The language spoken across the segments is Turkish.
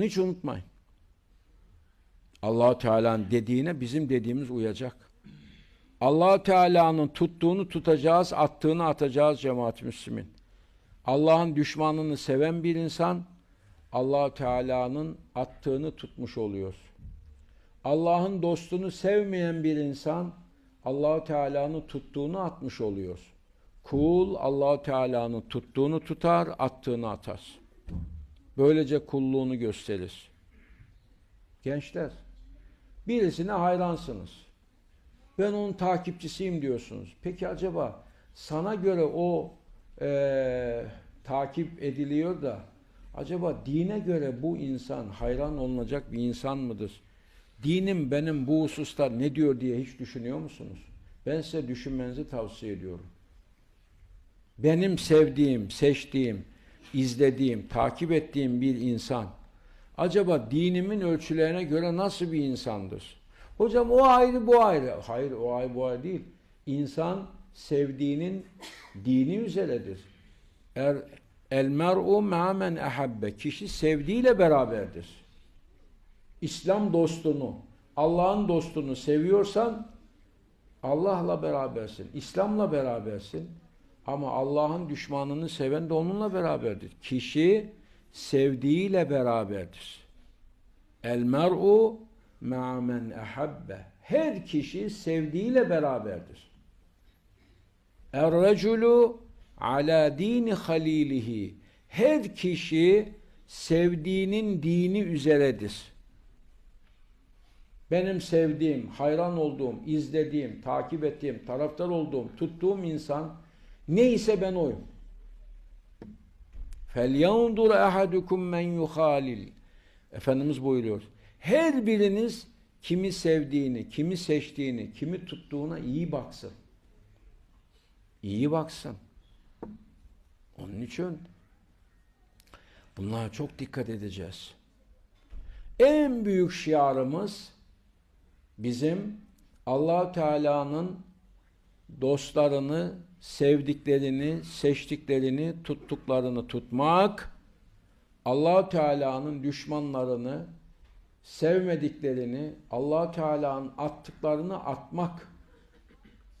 Hiç unutmayın. allah Teala'nın dediğine bizim dediğimiz uyacak. allah Teala'nın tuttuğunu tutacağız, attığını atacağız cemaat-i müslimin. Allah'ın düşmanını seven bir insan, allah Teala'nın attığını tutmuş oluyor. Allah'ın dostunu sevmeyen bir insan, allah Teala'nın tuttuğunu atmış oluyor. Kul, allah Teala'nın tuttuğunu tutar, attığını atar. Böylece kulluğunu gösterir. Gençler, birisine hayransınız. Ben onun takipçisiyim diyorsunuz. Peki acaba sana göre o eee, takip ediliyor da acaba dine göre bu insan hayran olunacak bir insan mıdır? Dinim benim bu hususta ne diyor diye hiç düşünüyor musunuz? Ben size düşünmenizi tavsiye ediyorum. Benim sevdiğim, seçtiğim, izlediğim, takip ettiğim bir insan acaba dinimin ölçülerine göre nasıl bir insandır? Hocam o ayrı bu ayrı. Hayır o ayrı bu ayrı değil. İnsan sevdiğinin dini üzeredir. Er, el mer'u ma'men ehabbe. Kişi sevdiğiyle beraberdir. İslam dostunu, Allah'ın dostunu seviyorsan Allah'la berabersin, İslam'la berabersin. Ama Allah'ın düşmanını seven de onunla beraberdir. Kişi sevdiğiyle beraberdir. El mer'u ma'a men ehabbe. Her kişi sevdiğiyle beraberdir. Er reculu ala dini halilihi. Her kişi sevdiğinin dini üzeredir. Benim sevdiğim, hayran olduğum, izlediğim, takip ettiğim, taraftar olduğum, tuttuğum insan neyse ben oyum. فَلْيَنْظُرْ اَحَدُكُمْ مَنْ يُخَالِلْ Efendimiz buyuruyor. Her biriniz kimi sevdiğini, kimi seçtiğini, kimi tuttuğuna iyi baksın. İyi baksın. Onun için bunlara çok dikkat edeceğiz. En büyük şiarımız bizim allah Teala'nın dostlarını, sevdiklerini, seçtiklerini, tuttuklarını tutmak, allah Teala'nın düşmanlarını, sevmediklerini, allah Teala'nın attıklarını atmak.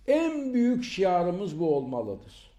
En büyük şiarımız bu olmalıdır.